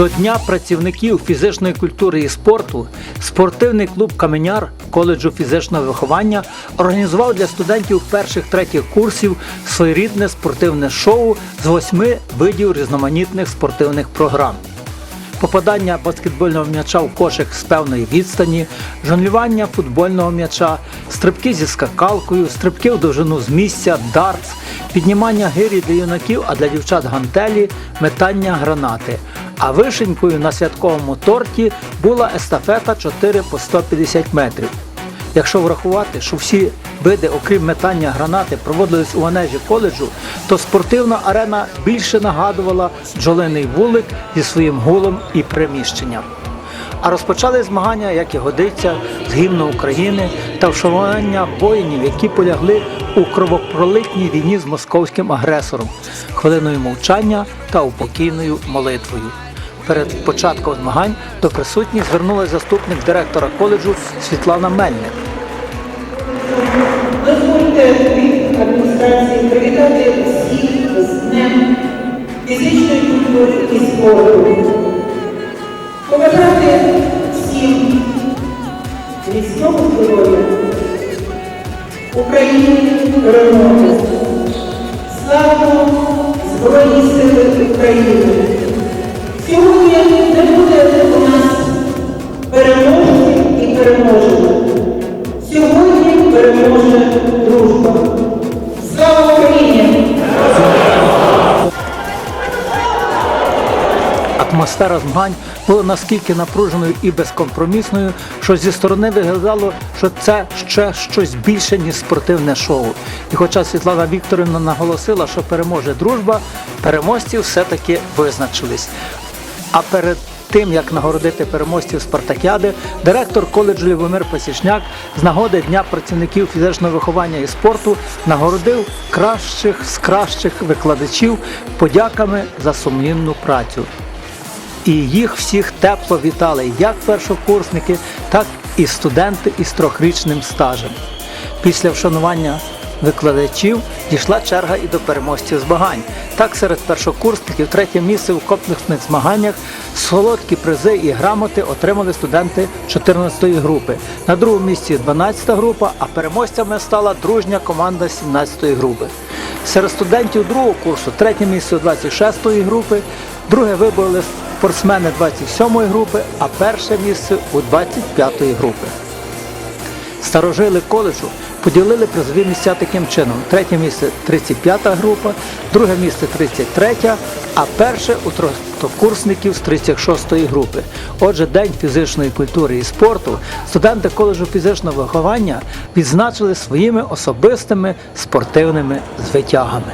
До Дня працівників фізичної культури і спорту спортивний клуб Каменяр коледжу фізичного виховання організував для студентів перших третіх курсів своєрідне спортивне шоу з восьми видів різноманітних спортивних програм. Попадання баскетбольного м'яча в кошик з певної відстані, жонглювання футбольного м'яча, стрибки зі скакалкою, стрибки в довжину з місця, дартс, піднімання гирі для юнаків, а для дівчат гантелі, метання гранати. А вишенькою на святковому торті була естафета 4 по 150 метрів. Якщо врахувати, що всі види, окрім метання гранати, проводились у манежі коледжу, то спортивна арена більше нагадувала бджолиний вулик зі своїм гулом і приміщенням. А розпочали змагання, як і годиться, з гімну України та вшанування воїнів, які полягли у кровопролитній війні з московським агресором, хвилиною мовчання та упокійною молитвою. Перед початком змагань до присутніх звернулася заступник директора коледжу Світлана Мельник. Дозвольте від адміністрації привітати всіх з Днем фізичної культури і спорту. Побажати всім міцного здоров'я, Україні перемоги, Атмосфера змагань була наскільки напруженою і безкомпромісною, що зі сторони виглядало, що це ще щось більше, ніж спортивне шоу. І хоча Світлана Вікторівна наголосила, що переможе дружба, переможці все-таки визначились. А перед тим, як нагородити переможців спартакіади, директор коледжу Любомир Пасічняк з нагоди Дня працівників фізичного виховання і спорту нагородив кращих з кращих викладачів подяками за сумлінну працю. І їх всіх тепло вітали як першокурсники, так і студенти із трьохрічним стажем. Після вшанування викладачів дійшла черга і до переможців змагань. Так, серед першокурсників третє місце у комплексних змаганнях солодкі призи і грамоти отримали студенти 14-ї групи. На другому місці 12-та група, а переможцями стала дружня команда 17-ї групи. Серед студентів другого курсу третє місце у 26-ї групи, друге вибороли спортсмени 27-ї групи, а перше місце у 25-ї групи. Старожили коледжу поділили призові місця таким чином: третє місце 35 група, друге місце 33, а перше у трьохкурсників з 36-ї групи. Отже, День фізичної культури і спорту студенти коледжу фізичного виховання відзначили своїми особистими спортивними звитягами.